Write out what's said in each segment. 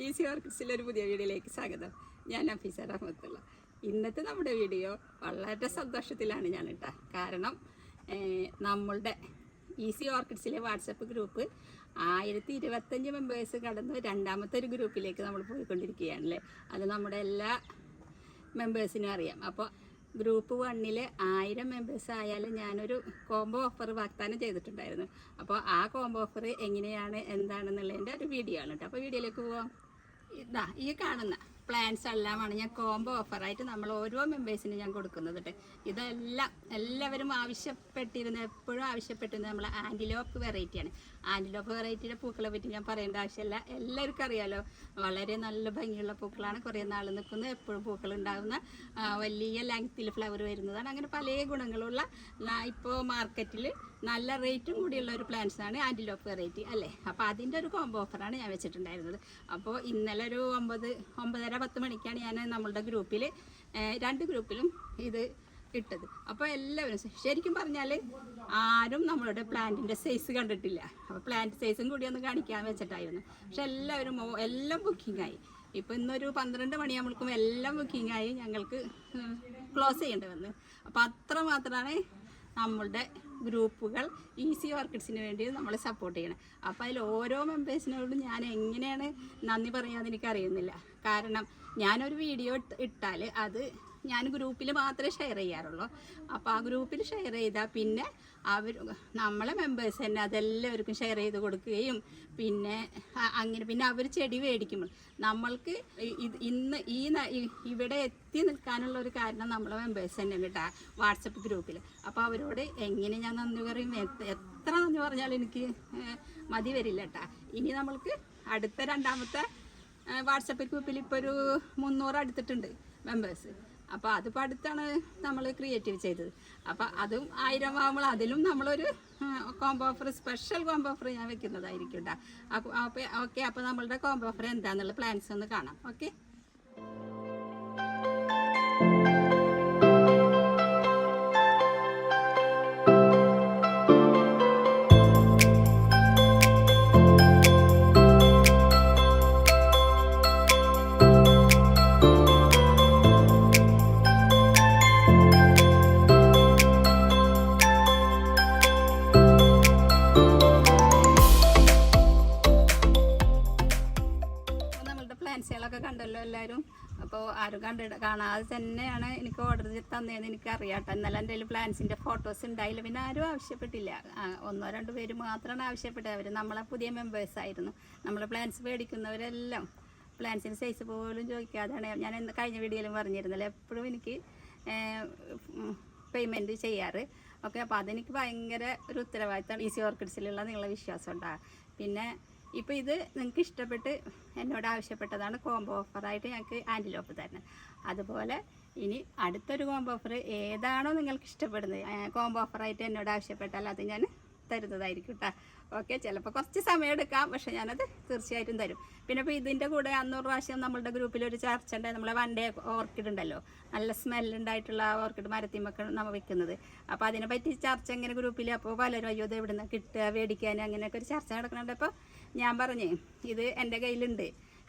Easy വർക്ക്സിലെ ഒരു പുതിയ വീഡിയോയിലേക്ക് സ്വാഗതം. ഞാൻ അഫീസ റഹ്മത്തുള്ള. ഇന്നത്തെ നമ്മുടെ വീഡിയോ വളരെ സന്തോഷത്തിലാണ് ഞാൻ കേട്ടോ കാരണം നമ്മളുടെ ഈസി ഓർക്കിഡ്സിലെ വാട്സപ്പ് ഗ്രൂപ്പ് ആയിരത്തി ഇരുപത്തഞ്ച് മെമ്പേഴ്സ് കടന്ന് രണ്ടാമത്തെ ഒരു ഗ്രൂപ്പിലേക്ക് നമ്മൾ പോയിക്കൊണ്ടിരിക്കുകയാണല്ലേ? അത് നമ്മുടെ എല്ലാ മെമ്പേഴ്സിനും അറിയാം. അപ്പോൾ ഗ്രൂപ്പ് വണ്ണിൽ ആയിരം മെമ്പേഴ്സ് ആയാലും ഞാനൊരു കോംബോ ഓഫർ വാഗ്ദാനം ചെയ്തിട്ടുണ്ടായിരുന്നു. അപ്പോൾ ആ കോംബോ ഓഫർ എങ്ങനെയാണ് എന്താണെന്നുള്ളതിന്റെ ഒരു വീഡിയോ ആണ് കേട്ടോ അപ്പോൾ വീഡിയോയിലേക്ക് പോവാം. ഇതാ ഈ കാണുന്ന പ്ലാൻസ് എല്ലാമാണ് ഞാൻ കോംബോ ഓഫറായിട്ട് നമ്മൾ ഓരോ മെമ്പേഴ്സിനും ഞാൻ കൊടുക്കുന്നത് കേട്ടോ ഇതെല്ലാം എല്ലാവരും ആവശ്യപ്പെട്ടിരുന്ന എപ്പോഴും ആവശ്യപ്പെട്ടിരുന്ന നമ്മൾ ആന്റിലോപ്പ് വെറൈറ്റിയാണ് ആന്റിലോപ്പ് വെറൈറ്റിയുടെ പൂക്കളെ പറ്റി ഞാൻ പറയേണ്ട ആവശ്യമില്ല. എല്ലാവർക്കും അറിയാലോ. വളരെ നല്ല ഭംഗിയുള്ള പൂക്കളാണ്. കുറേ നാൾ നിൽക്കുന്നത് എപ്പോഴും പൂക്കൾ ഉണ്ടാകുന്ന വലിയ ലെങ്ത്തിൽ ഫ്ലവർ വരുന്നതാണ്. അങ്ങനെ പല ഗുണങ്ങളുള്ള ഇപ്പോൾ മാർക്കറ്റിൽ നല്ല റേറ്റും കൂടിയുള്ള ഒരു പ്ലാന്റ്സ് ആണ് ആന്റിലോപ്പ് വെറൈറ്റി അല്ലേ? അപ്പോൾ അതിന്റെ ഒരു കോംബോ ഓഫറാണ് ഞാൻ വെച്ചിട്ടുണ്ടായിരുന്നത്. അപ്പോൾ ഇന്നലെ ഒരു ഒമ്പത് ഒമ്പതര പത്ത് മണിക്കാണ് ഞാൻ നമ്മളുടെ ഗ്രൂപ്പിൽ രണ്ട് ഗ്രൂപ്പിലും ഇത് ഇട്ടത്. അപ്പോൾ എല്ലാവരും ശരിക്കും പറഞ്ഞാൽ ആരും നമ്മളുടെ പ്ലാന്റിന്റെ സൈസ് കണ്ടിട്ടില്ല. അപ്പോൾ പ്ലാന്റ് സൈസും കൂടി ഒന്ന് കാണിക്കാൻ വെച്ചിട്ടായിരുന്നു. പക്ഷെ എല്ലാവരും എല്ലാം ബുക്കിംഗ് ആയി. ഇപ്പോൾ ഇന്നൊരു പന്ത്രണ്ട് മണിയാകുമ്പോഴേക്കും എല്ലാം ബുക്കിംഗ് ആയി ഞങ്ങൾക്ക് ക്ലോസ് ചെയ്യേണ്ടി വന്നു. അപ്പോൾ അത്ര മാത്രമാണ് നമ്മളുടെ ഗ്രൂപ്പുകൾ ഈസി ഓർക്കിഡ്സിന് വേണ്ടി നമ്മൾ സപ്പോർട്ട് ചെയ്യണം. അപ്പോൾ അതിൽ ഓരോ മെമ്പേഴ്സിനോടും ഞാൻ എങ്ങനെയാണ് നന്ദി പറയാമെന്ന് എനിക്ക് അറിയുന്നില്ല കാരണം ഞാനൊരു വീഡിയോ ഇട്ടാൽ അത് ഞാൻ ഗ്രൂപ്പിൽ മാത്രമേ ഷെയർ ചെയ്യാറുള്ളൂ. അപ്പോൾ ആ ഗ്രൂപ്പിൽ ഷെയർ ചെയ്താൽ പിന്നെ അവർ നമ്മളെ മെമ്പേഴ്സ് തന്നെ അതെല്ലാവർക്കും ഷെയർ ചെയ്ത് കൊടുക്കുകയും പിന്നെ അങ്ങനെ പിന്നെ അവർ ചെടി മേടിക്കുമ്പോൾ നമ്മൾക്ക് ഇന്ന് ഈ ഇവിടെ എത്തി നിൽക്കാനുള്ള ഒരു കാരണം നമ്മളെ മെമ്പേഴ്സ് തന്നെ കേട്ടാ വാട്സപ്പ് ഗ്രൂപ്പിൽ. അപ്പോൾ അവരോട് എങ്ങനെ ഞാൻ നന്ദി പറയും? എത്ര നന്ദി പറഞ്ഞാലും എനിക്ക് മതി വരില്ല കേട്ടാ. ഇനി നമ്മൾക്ക് അടുത്ത രണ്ടാമത്തെ വാട്സപ്പ് ഗ്രൂപ്പിൽ ഇപ്പോൾ ഒരു മുന്നൂറ് അടുത്തിട്ടുണ്ട് മെമ്പേഴ്സ് അപ്പോൾ അതിപ്പോൾ അടുത്താണ് നമ്മൾ ക്രിയേറ്റീവ് ചെയ്തത്. അപ്പോൾ അതും ആയിരം ആകുമ്പോൾ അതിലും നമ്മളൊരു combo offer special combo offer ഞാൻ വെക്കുന്നതായിരിക്കും കേട്ടോ അപ്പോൾ ഓക്കെ അപ്പോൾ നമ്മളുടെ കോംബോ ഓഫർ എന്താണെന്നുള്ള പ്ലാൻസ് ഒന്ന് കാണാം. ഓക്കെ പ്ലാൻസുകളൊക്കെ കണ്ടല്ലോ എല്ലാവരും. അപ്പോൾ ആരും കണ്ട കാണാതെ തന്നെയാണ് എനിക്ക് ഓർഡർ തന്നതെന്ന് എനിക്കറിയാം അറിയാട്ടോ എന്നാലും എന്റെ പ്ലാൻസിന്റെ ഫോട്ടോസ് ഉണ്ടായില്ല. പിന്നെ ആരും ആവശ്യപ്പെട്ടില്ല. ഒന്നോ രണ്ടോ പേര് മാത്രമാണ് ആവശ്യപ്പെട്ടത്. അവർ നമ്മളെ പുതിയ മെമ്പേഴ്സ് ആയിരുന്നു. നമ്മളെ പ്ലാൻസ് മേടിക്കുന്നവരെല്ലാം പ്ലാൻസിന്റെ സൈസ് പോലും ചോദിക്കാതെയാണ്. ഞാൻ കഴിഞ്ഞ വീഡിയോയിലും പറഞ്ഞിരുന്നല്ലോ. എപ്പോഴും എനിക്ക് പേയ്മെന്റ് ചെയ്യാറ്. ഓക്കെ അപ്പോൾ അതെനിക്ക് ഭയങ്കര ഒരു ഉത്തരവാദിത്തമാണ് ഈസി ഓർക്കിഡ്സിലുള്ള നിങ്ങളെ വിശ്വാസം ഉണ്ടാകും പിന്നെ ഇപ്പോൾ ഇത് നിങ്ങൾക്ക് ഇഷ്ടപ്പെട്ട് എന്നോട് ആവശ്യപ്പെട്ടതാണ് കോംബോ ഓഫറായിട്ട് ഞങ്ങൾക്ക് ആന്റിലോപ്പ് തരണം അതുപോലെ ഇനി അടുത്തൊരു കോംബോ ഓഫർ ഏതാണോ നിങ്ങൾക്ക് ഇഷ്ടപ്പെടുന്നത് കോംബോ ഓഫറായിട്ട് എന്നോട് ആവശ്യപ്പെട്ടാൽ അത് ഞാൻ തരുന്നതായിരിക്കും കേട്ടോ ഓക്കെ ചിലപ്പോൾ കുറച്ച് സമയം എടുക്കാം പക്ഷെ ഞാനത് തീർച്ചയായിട്ടും തരും. പിന്നെ ഇപ്പോൾ ഇതിന്റെ കൂടെ അന്നൂറ് പ്രാവശ്യം നമ്മളുടെ ഗ്രൂപ്പിൽ ഒരു ചർച്ച ഉണ്ട് നമ്മളെ വണ്ടേ ഓർക്കിഡ് ഉണ്ടല്ലോ. നല്ല സ്മെല്ലുണ്ടായിട്ടുള്ള ആ ഓർക്കിഡ് മരത്തിമൊക്കെ നമ്മൾ വെക്കുന്നത്. അപ്പോൾ അതിനെ പറ്റി ചർച്ച ഇങ്ങനെ ഗ്രൂപ്പിൽ അപ്പോൾ പലരും അയ്യോ ഇത് എവിടെ നിന്ന് കിട്ടുക മേടിക്കാൻ അങ്ങനെയൊക്കെ ഒരു ചർച്ച നടക്കുന്നുണ്ട്. അപ്പോൾ ഞാൻ പറഞ്ഞേ ഇത് എന്റെ കയ്യിലുണ്ട്.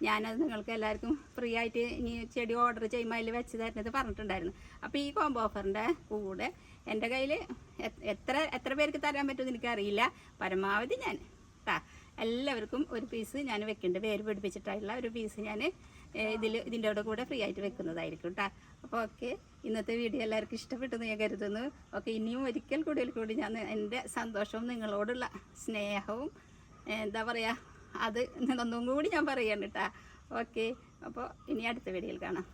ഞാനത് നിങ്ങൾക്ക് എല്ലാവർക്കും ഫ്രീ ആയിട്ട് ഇനി ചെടി ഓർഡർ ചെയ്യുമ്പോൾ അതിൽ വെച്ച് തരുന്നത് പറഞ്ഞിട്ടുണ്ടായിരുന്നു. അപ്പോൾ ഈ കോംബോ ഓഫറിന്റെ കൂടെ എന്റെ കയ്യിൽ എത്ര എത്ര പേർക്ക് തരാൻ പറ്റുമെന്ന് എനിക്കറിയില്ല. പരമാവധി ഞാൻ ട്ടാ എല്ലാവർക്കും ഒരു പീസ് ഞാൻ വെക്കുന്നുണ്ട് വേര് പിടിപ്പിച്ചിട്ടുള്ള ഒരു പീസ് ഞാൻ ഇതിൽ ഇതിന്റെ കൂടെ ഫ്രീ ആയിട്ട് വെക്കുന്നതായിരിക്കും കേട്ടോ അപ്പോൾ ഓക്കെ ഇന്നത്തെ വീഡിയോ എല്ലാവർക്കും ഇഷ്ടപ്പെട്ടെന്ന് ഞാൻ കരുതുന്നു. ഓക്കെ ഇനിയും ഒരിക്കൽ കൂടുതൽ കൂടി ഞാൻ എന്റെ സന്തോഷവും നിങ്ങളോടുള്ള സ്നേഹവും എന്താ പറയുക അത് ഒന്നും കൂടി ഞാൻ പറയാണ് കേട്ടോ. ഓക്കെ അപ്പോൾ ഇനി അടുത്ത വീഡിയോയിൽ കാണാം.